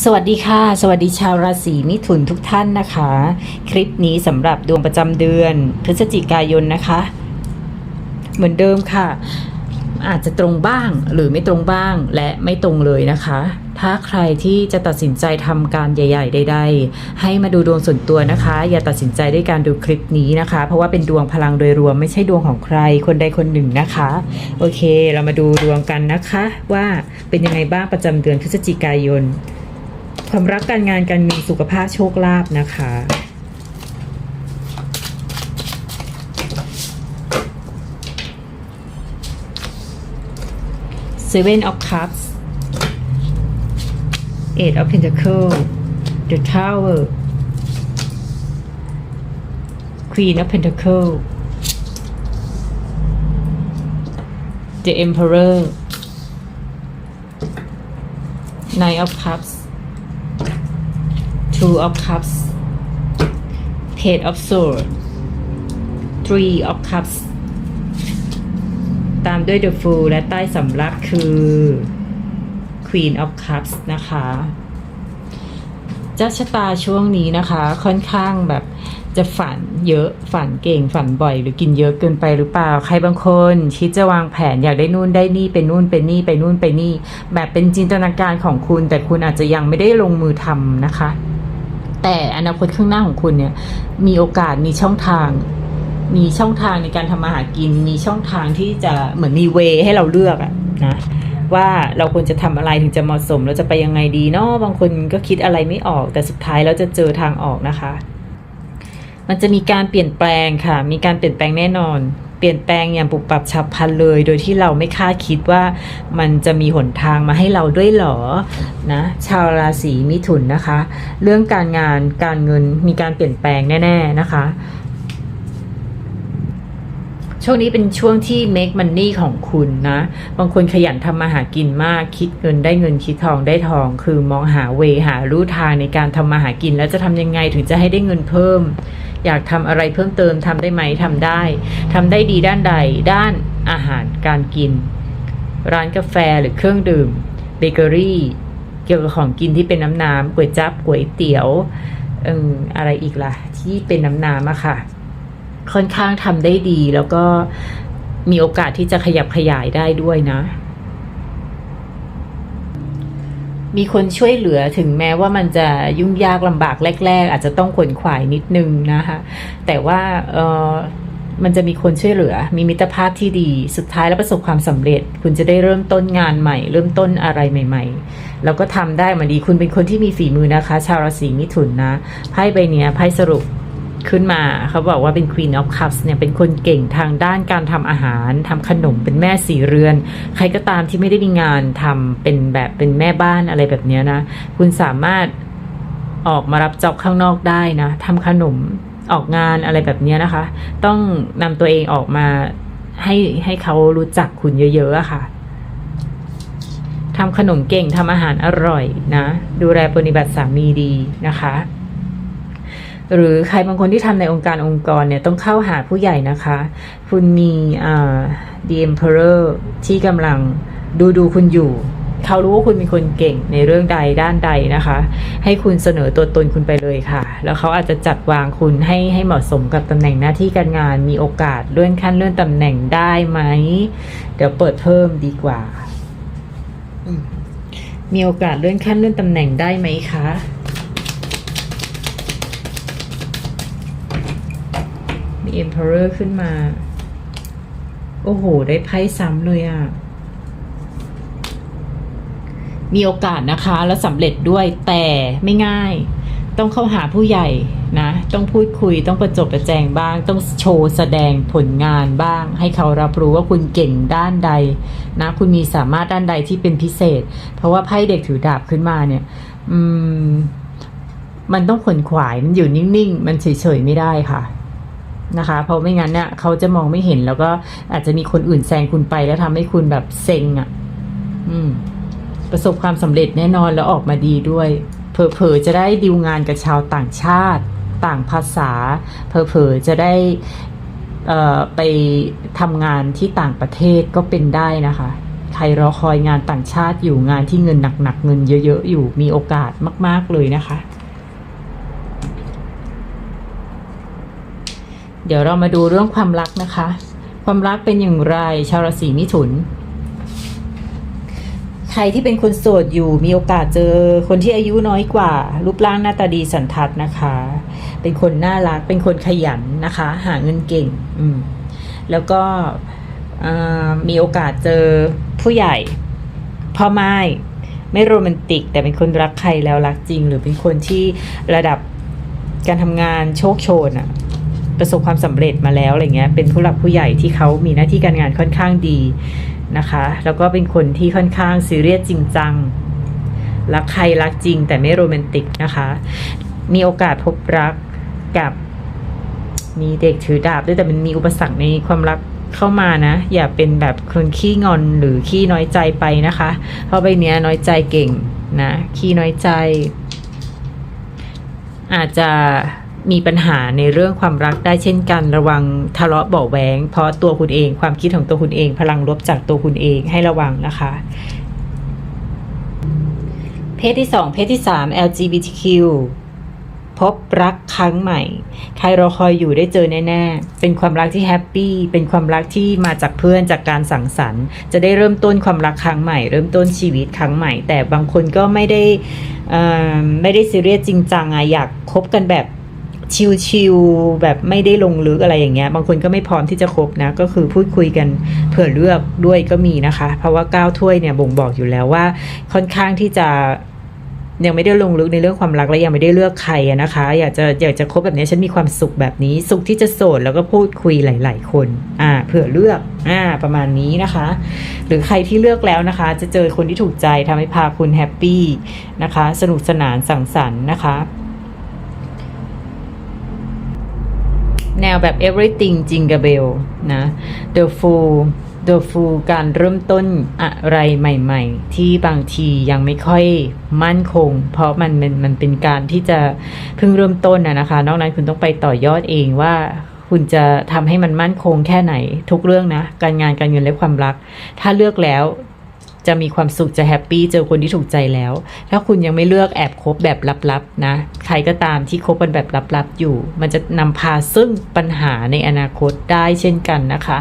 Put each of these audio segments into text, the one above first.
สวัสดีค่ะ สวัสดีชาวราศีมิถุนทุกท่านนะคะ คลิปนี้สำหรับดวงประจำเดือน พฤศจิกายนนะคะ เหมือนเดิมค่ะ อาจจะตรงบ้างหรือไม่ตรงบ้างและไม่ตรงเลยนะคะ ถ้าใครที่จะตัดสินใจทำการใหญ่ ๆ ใด ๆ ให้มาดูดวงส่วนตัวนะคะ อย่าตัดสินใจด้วยการดูคลิปนี้นะคะ เพราะว่าเป็นดวงพลังโดยรวมไม่ใช่ดวงของใครคนใดคนหนึ่งนะคะ โอเค เรามาดูดวงกันนะคะ ว่าเป็นยังไงบ้างประจำเดือนพฤศจิกายน ความรักการงานการเงินสุขภาพโชคลาภนะคะ Seven of Cups Eight of Pentacles The Tower Queen of Pentacles The Emperor Nine of Cups Two of Cups Page of Swords Three of Cups ตามด้วย The Fool และใต้สำรับคือ Queen of Cups นะคะเจ้าชะตาช่วงนี้นะคะ ค่อนข้างแบบจะฝันเยอะฝันเก่งฝันบ่อย หรือกินเยอะเกินไปหรือเปล่า ใครบางคนคิดจะวางแผนอยากได้นู่นได้นี่เป็นนู่นเป็นนี่ไปนู่นไปนี่ แบบเป็นจินตนาการของคุณ แต่คุณอาจจะยังไม่ได้ลงมือทำนะคะ แต่อนาคตข้างหน้าของคุณเนี่ย มีโอกาสมีช่องทาง มีช่องทางในการทำมาหากิน มีช่องทางที่จะเหมือนมีเวให้เราเลือกอะนะว่าเราควรจะทำอะไรถึงจะเหมาะสม เราจะไปยังไงดีเนาะบางคนก็คิดอะไรไม่ออก แต่สุดท้ายแล้วจะเจอทางออกนะคะ มันจะมีการเปลี่ยนแปลงค่ะ มีการเปลี่ยนแปลงแน่นอน เปลี่ยนแปลงอย่างปุบปับฉับพลันเลย โดยที่เราไม่คาดคิดว่ามันจะมีหนทางมาให้เราด้วยหรอนะชาวราศีมิถุนนะคะ เรื่องการงานการเงินมีการเปลี่ยนแปลงแน่ ๆนะคะช่วงนี้เป็นช่วงที่ make money ของคุณนะ บางคนขยันทำมาหากินมาก คิดเงินได้เงินคิดทองได้ทอง คือมองหาเวหาลู่ทางในการทำมาหากิน แล้วจะทำยังไงถึงจะให้ได้เงินเพิ่ม อยากทำอะไรเพิ่มเติมทำได้ไหมทำได้ทำได้ดีด้านใด ด้านอาหารการกิน ร้านกาแฟหรือเครื่องดื่มเบเกอรี่เกี่ยวกับของกินที่เป็นน้ำน้ำก๋วยจั๊บก๋วยเตี๋ยวอออะไรอีกล่ะ ที่เป็นน้ำน้ำอะค่ะ ค่อนข้างทำได้ดีแล้วก็มีโอกาสที่จะขยับขยายได้ด้วยนะ มีคนช่วยเหลือถึงแม้ว่ามันจะยุ่งยากลำบากแรก ๆ อาจจะต้องขวนขวายนิดนึงนะคะแต่ว่าเออมันจะมีคนช่วยเหลือ มีมิตรภาพที่ดี สุดท้ายแล้วประสบความสำเร็จ คุณจะได้เริ่มต้นงานใหม่ เริ่มต้นอะไรใหม่ ๆ แล้วก็ทำได้มาดี คุณเป็นคนที่มีฝีมือนะคะ ชาวราศีมิถุนนะ ไพ่ใบเนี้ยไพ่สรุป ขึ้นมาเขาบอกว่าเป็น Queen of Cups เนี่ยเป็นคนเก่งทางด้านการทำอาหารทำขนมเป็นแม่สีเรือน ใครก็ตามที่ไม่ได้มีงานทำเป็นแบบเป็นแม่บ้านอะไรแบบนี้นะ คุณสามารถออกมารับจ็อบข้างนอกได้นะทำขนมออกงานอะไรแบบนี้นะคะ ต้องนำตัวเองออกมาให้ให้เขารู้จักคุณเยอะๆอะค่ะทำขนมเก่งทำอาหารอร่อยนะ ดูแลปฏิบัติสามีดีนะคะ หรือใครบางคนที่ทำในองค์การองค์กรเนี่ยต้องเข้าหาผู้ใหญ่นะคะ คุณมีอ่า The Emperor ที่กำลังดูดูคุณอยู่เขารู้ว่าคุณเป็นคนเก่งในเรื่องใดด้านใดนะคะ ให้คุณเสนอตัวตนคุณไปเลยค่ะ แล้วเขาอาจจะจัดวางคุณให้ให้เหมาะสมกับตำแหน่งหน้าที่การงาน มีโอกาสเลื่อนขั้นเลื่อนตำแหน่งได้ไหม เดี๋ยวเปิดเพิ่มดีกว่าอืมมีโอกาสเลื่อนขั้นเลื่อนตำแหน่งได้ไหมคะ Emperor ขึ้นมา โอ้โห ได้ไพ่ซ้ำเลยอะ่ะ มีโอกาสนะคะแล้วสำเร็จด้วยแต่ไม่ง่าย ต้องเข้าหาผู้ใหญ่นะ ต้องพูดคุยต้องประจบประแจงบ้าง ต้องโชว์แสดงผลงานบ้าง ให้เขารับรู้ว่าคุณเก่งด้านใด นะ คุณมีสามารถด้านใดที่เป็นพิเศษ เพราะว่าไพ่เด็กถือดาบขึ้นมาเนี่ย อืมมันต้องขนขวาย มันอยู่นิ่ง ๆ มันเฉย ๆ ไม่ได้ค่ะ นะคะ เพราะไม่งั้นเนี่ยเขาจะมองไม่เห็นแล้วก็อาจจะมีคนอื่นแซงคุณไปแล้วทำให้คุณแบบเซ็งอะ่ะ อืม ประสบความสำเร็จแน่นอนแล้วออกมาดีด้วย เผลอๆจะได้ดิวงานกับชาวต่างชาติ ต่างภาษา เผลอๆจะได้เอ่อไปทำงานที่ต่างประเทศก็เป็นได้นะคะ ใครรอคอยงานต่างชาติอยู่งานที่เงินหนักๆเงินเยอะๆอยู่มีโอกาสมาก ๆเลยนะคะ ดี๋ยวเรามาดูเรื่องความรักนะคะ ความรักเป็นอย่างไรชาวราศีมิถุน ใครที่เป็นคนโสดอยู่มีโอกาสเจอคนที่อายุน้อยกว่า รูปร่างหน้าตาดีสันทัดนะคะ เป็นคนน่ารักเป็นคนขยันนะคะ หาเงินเก่ง อืมแล้วก็มีโอกาสเจอผู้ใหญ่พ่อไม้ไม่โรแมนติก แต่เป็นคนรักใครแล้วรักจริง หรือเป็นคนที่ระดับการทำงานโชคโชนอะ ประสบความสำเร็จมาแล้วอะไรเงี้ยเป็นผู้หลักผู้ใหญ่ที่เขามีหน้าที่การงานค่อนข้างดีนะคะ แล้วก็เป็นคนที่ค่อนข้างซีเรียสจริงจังรักใครรักจริงแต่ไม่โรแมนติกนะคะ มีโอกาสพบรักกับมีเด็กถือดาบด้วยแต่มันมีอุปสรรคในความรักเข้ามานะ อย่าเป็นแบบคนขี้งอนหรือขี้น้อยใจไปนะคะ เพราะใบเนี้ยน้อยใจเก่งนะขี้น้อยใจ อาจจะ มีปัญหาในเรื่องความรักได้เช่นกันระวังทะเลาะเบาแหวงเพราะตัวคุณเองความคิดของตัวคุณเอง พลังลบจากตัวคุณเองให้ระวังนะคะ เพศที่สองเพศที่สาม LGBTQ พบรักครั้งใหม่ ใครรอคอยอยู่ได้เจอแน่ๆ เป็นความรักที่แฮปปี้ เป็นความรักที่มาจากเพื่อนจากการสังสรรค์ จะได้เริ่มต้นความรักครั้งใหม่ เริ่มต้นชีวิตครั้งใหม่ แต่บางคนก็ไม่ได้ไม่ได้ซีเรียสจริงจังอะอยากคบกันแบบ ชิลๆแบบไม่ได้ลงลึกอะไรอย่างเงี้ย บางคนก็ไม่พร้อมที่จะคบนะ ก็คือพูดคุยกันเผื่อเลือกด้วยก็มีนะคะ เพราะว่าก้าวถ้วยเนี่ยบ่งบอกอยู่แล้วว่าค่อนข้างที่จะยังไม่ได้ลงลึกในเรื่องความรักและยังไม่ได้เลือกใครนะคะ อยากจะอยากจะคบแบบนี้ฉันมีความสุขแบบนี้ สุขที่จะโสดแล้วก็พูดคุยหลาย ๆ คนอ่าเผื่อเลือกอ่าประมาณนี้นะคะ หรือใครที่เลือกแล้วนะคะ จะเจอคนที่ถูกใจทำให้พาคุณแฮปปี้นะคะ สนุกสนานสังสรรค์นะคะ แนวแบบ everything จิงก e เบลนะ The Fool The Fool การเริ่มต้นอะไรใหม่ ๆ ที่บางทียังไม่ค่อยมั่นคง เพราะมันมันมันเป็นการที่จะเพิ่งเริ่มต้นนะนะคะ นอกนั้นคุณต้องไปต่อยอดเองว่าคุณจะทำให้มันมั่นคงแค่ไหนทุกเรื่องนะ การงานการเงินและความรัก ถ้าเลือกแล้ว จะมีความสุขจะแฮปปี้เจอคนที่ถูกใจแล้ว ถ้าคุณยังไม่เลือกแอบคบแบบลับๆนะ ใครก็ตามที่คบกันแบบลับๆอยู่ มันจะนำพาซึ่งปัญหาในอนาคตได้เช่นกันนะคะ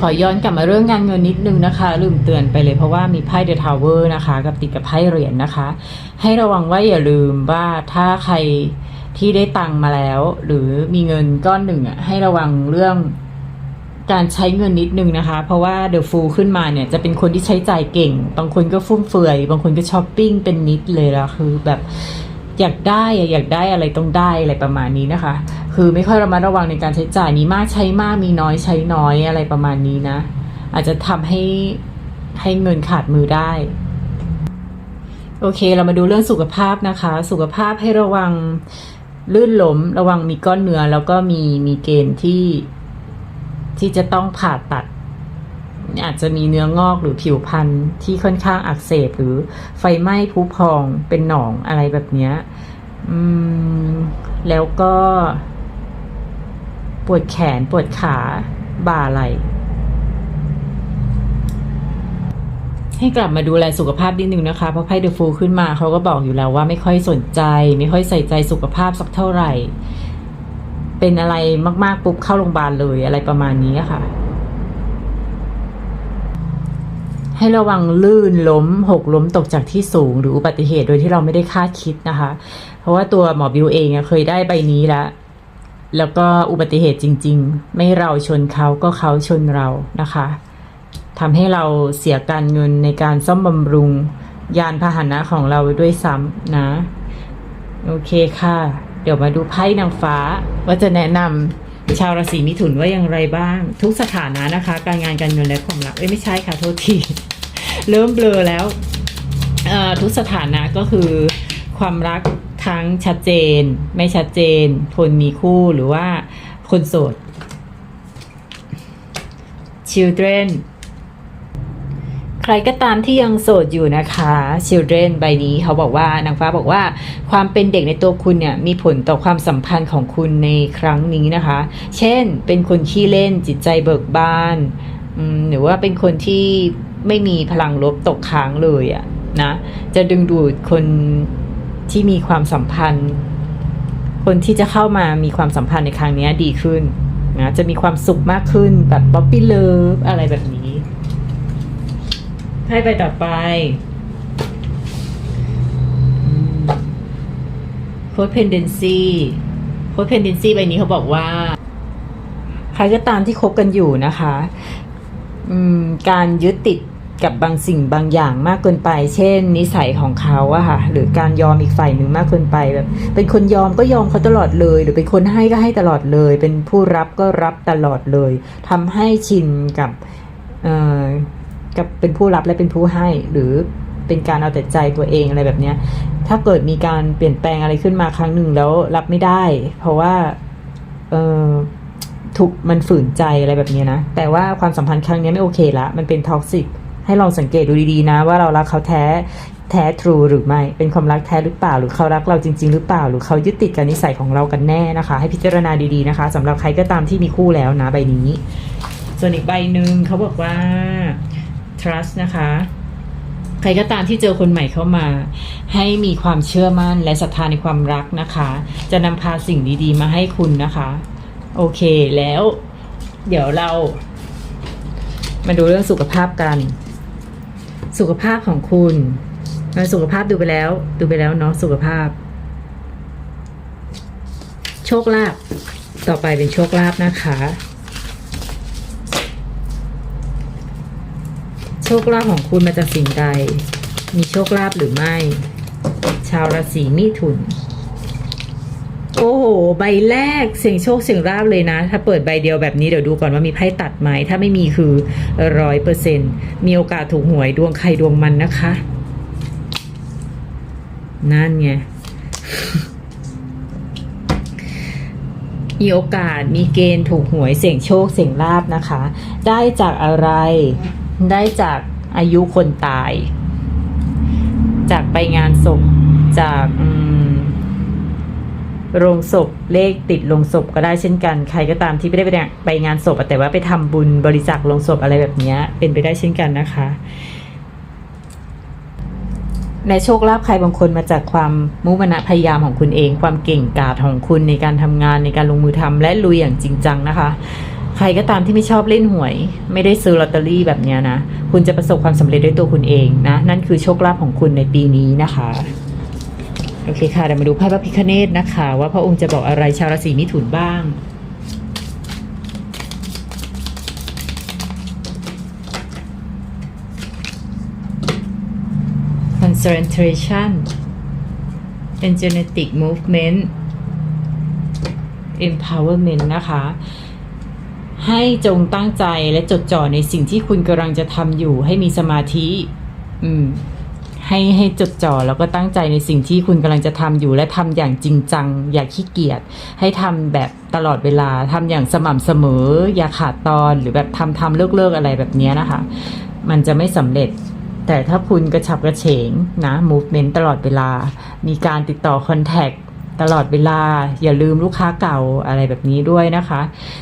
ขอย้อนกลับมาเรื่องงานเงินนิดนึงนะคะ ลืมเตือนไปเลยเพราะว่ามีไพ่เดอะทาวเวอร์นะคะ กับติดกับไพ่เหรียญนะคะ ให้ระวังว่าอย่าลืมว่าถ้าใครที่ได้ตังค์มาแล้ว หรือมีเงินก้อนหนึ่งอะให้ระวังเรื่อง การใช้เงินนิดนึงนะคะ เพราะว่าเดอะฟูขึ้นมาเนี่ยจะเป็นคนที่ใช้จ่ายเก่ง บางคนก็ฟุ่มเฟือย บางคนก็ช้อปปิ้งเป็นนิดเลยละคือแบบอยากได้อะอยากได้อะไรต้องได้อะไรประมาณนี้นะคะ คือไม่ค่อยระมัดระวังในการใช้จ่ายมีมากใช้มากมีน้อยใช้น้อยอะไรประมาณนี้นะ อาจจะทำให้ให้เงินขาดมือได้ โอเค เรามาดูเรื่องสุขภาพนะคะ สุขภาพให้ระวังลื่นล้มระวังมีก้อนเนื้อแล้วก็มีมีเกณฑ์ที่ ที่จะต้องผ่าตัด อาจจะมีเนื้องอกหรือผิวพรรณที่ค่อนข้างอักเสบหรือไฟไหม้พุพองเป็นหนองอะไรแบบเนี้ยแล้วก็ ปวดแขนปวดขาบ่าไหล่ให้กลับมาดูแลสุขภาพนิดนึงนะคะ เพราะไพ่เดอะฟูขึ้นมาเขาก็บอกอยู่แล้วว่าไม่ค่อยสนใจ ไม่ค่อยใส่ใจสุขภาพสักเท่าไหร่ เป็นอะไรมาก ๆ ปุ๊บเข้าโรงพยาบาลเลยอะไรประมาณนี้ค่ะ ให้ระวังลื่นล้ม หกล้มตกจากที่สูง หรืออุบัติเหตุโดยที่เราไม่ได้คาดคิดนะคะ เพราะว่าตัวหมอบิวเองเคยได้ใบนี้แล้วแล้วก็อุบัติเหตุจริง ๆ ไม่เราชนเขาก็เขาชนเรานะคะทำให้เราเสียการเงินในการซ่อมบำรุงยานพาหนะของเราด้วยซ้ำนะ โอเคค่ะ เดี๋ยวมาดูไพ่นางฟ้า ว่าจะแนะนำชาวราศีมิถุนว่าอย่างไรบ้าง ทุกสถานะนะคะ การงานการเงินและความรักเอ้ยไม่ใช่ค่ะโทษที เริ่มเบลอแล้วเอ่อทุกสถานะก็คือความรักทั้งชัดเจน ไม่ชัดเจน คนมีคู่หรือว่าคนโสด children ใครก็ตามที่ยังโสดอยู่นะคะ children ใบนี้เขาบอกว่านางฟ้าบอกว่า ความเป็นเด็กในตัวคุณเนี่ยมีผลต่อความสัมพันธ์ของคุณในครั้งนี้นะคะ เช่น เป็นคนขี้เล่นจิตใจเบิกบานหรือว่าเป็นคนที่ไม่มีพลังลบตกค้างเลยอะนะจะดึงดูดคนที่มีความสัมพันธ์ คนที่จะเข้ามามีความสัมพันธ์ในครั้งนี้ดีขึ้นนะจะมีความสุขมากขึ้นแบบป๊อปปี้เลิฟอะไรแบบนี้ ให้ไปต่อไปโค้ดเพนเดนซีโค้ดเพนเดนซีใบนี้เขาบอกว่า ใครก็ตามที่คบกันอยู่นะคะการยึดติดกับบางสิ่งบางอย่างมากเกินไป เช่น นิสัยของเขาอะค่ะ หรือการยอมอีกฝ่ายหนึ่งมากเกินไปแบบ เป็นคนยอมก็ยอมเขาตลอดเลย หรือเป็นคนให้ก็ให้ตลอดเลย เป็นผู้รับก็รับตลอดเลยทำให้ชินกับ กับเป็นผู้รับและเป็นผู้ให้ หรือเป็นการเอาแต่ใจตัวเองอะไรแบบเนี้ย ถ้าเกิดมีการเปลี่ยนแปลงอะไรขึ้นมาครั้งหนึ่งแล้วรับไม่ได้ เพราะว่าเออถูกมันฝืนใจอะไรแบบนี้นะ แต่ว่าความสัมพันธ์ครั้งนี้ไม่โอเคละมันเป็นท็อกซิกให้ลองสังเกตดูดีๆนะ ว่าเรารักเขาแท้แท้ทรูหรือไม่ เป็นความรักแท้หรือเปล่า หรือเขารักเราจริง ๆ หรือเปล่า หรือเขายึดติดกับนิสัยของเรากันแน่นะคะ ให้พิจารณาดีๆนะคะสำหรับใครก็ตามที่มีคู่แล้วนะใบนี้ ส่วนอีกใบหนึ่งเขาบอกว่า trust นะคะ ใครก็ตามที่เจอคนใหม่เข้ามา ให้มีความเชื่อมั่นและศรัทธาในความรักนะคะ จะนำพาสิ่งดีๆ มาให้คุณนะคะ โอเคแล้ว เดี๋ยวเรา มาดูเรื่องสุขภาพกัน สุขภาพของคุณเออสุขภาพดูไปแล้ว ดูไปแล้วเนาะสุขภาพ โชคลาภต่อไปเป็นโชคลาภนะคะ โช คลาภของคุณมาจากสิ่งใด มีโชคลาภหรือไม่ ชาวราศีมิถุน โอ้โห ใบแรกเสียงโชคเสียงราบเลยนะ ถ้าเปิดใบเดียวแบบนี้เดี๋ยวดูก่อนว่ามีไพ่ตัดไหม ถ้าไม่มีคือร้อยเปอร์เซ็นมีโอกาสถูกหวยดวงใครดวงมันนะคะ นั่นไงมีโอกาสมีเกณฑ์ถูกหวยเสี่ยงโชคเสี่ยงลาบนะคะ ได้จากอะไร ได้จากอายุคนตาย จากไปงานศพจากโรงศพเลขติดโรงศพก็ได้เช่นกัน ใครก็ตามที่ไม่ได้ไปไปงานศพแต่ว่าไปทำบุญบริจาคโรงศพอะไรแบบนี้เป็นไปได้เช่นกันนะคะ ในโชคลาภใครบางคนมาจากความมุมานะพยายามของคุณเอง ความเก่งกาจของคุณในการทำงานในการลงมือทำและลุยอย่างจริงจังนะคะ ใครก็ตามที่ไม่ชอบเล่นหวย ไม่ได้ซื้อลอตเตอรี่แบบเนี้ยนะ คุณจะประสบความสำเร็จด้วยตัวคุณเองนะ นั่นคือโชคลาภของคุณในปีนี้นะคะโอเคค่ะเดี๋ยวมาดูไพ่พระพิคเนตนะคะ ว่าพระองค์จะบอกอะไรชาวราศีมิถุนบ้าง concentration energetic movement empowerment นะคะ ให้จงตั้งใจและจดจ่อในสิ่งที่คุณกำลังจะทำอยู่ ให้มีสมาธิ อืม ให้ให้จดจ่อแล้วก็ตั้งใจในสิ่งที่คุณกำลังจะทำอยู่ และทำอย่างจริงจัง อย่าขี้เกียจให้ทำแบบตลอดเวลาทำอย่างสม่ำเสมอ อย่าขาดตอนหรือแบบทำทำเลิกเลิกอะไรแบบนี้นะคะ มันจะไม่สำเร็จแต่ถ้าคุณกระฉับกระเฉงนะ movement ตลอดเวลา มีการติดต่อ contact ตลอดเวลาอย่าลืมลูกค้าเก่าอะไรแบบนี้ด้วยนะคะ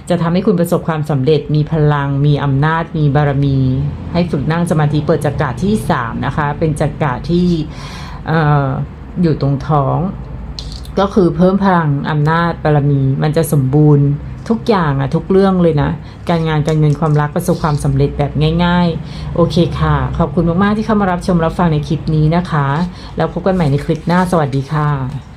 จะทำให้คุณประสบความสำเร็จมีพลัง มีอำนาจ มีบารมี ให้ฝึกนั่งสมาธิเปิดจักระที่สามนะคะ เป็นจักระที่อออยู่ตรงท้อง ก็คือเพิ่มพลังอำนาจบารมี มันจะสมบูรณ์ทุกอย่างอะทุกเรื่องเลยนะ การงานการเงินความรักประสบความสำเร็จแบบง่าย ๆ โอเคค่ะ ขอบคุณมากๆที่เข้ามารับชมรับฟังในคลิปนี้นะคะ แล้วพบกันใหม่ในคลิปหน้าสวัสดีค่ะ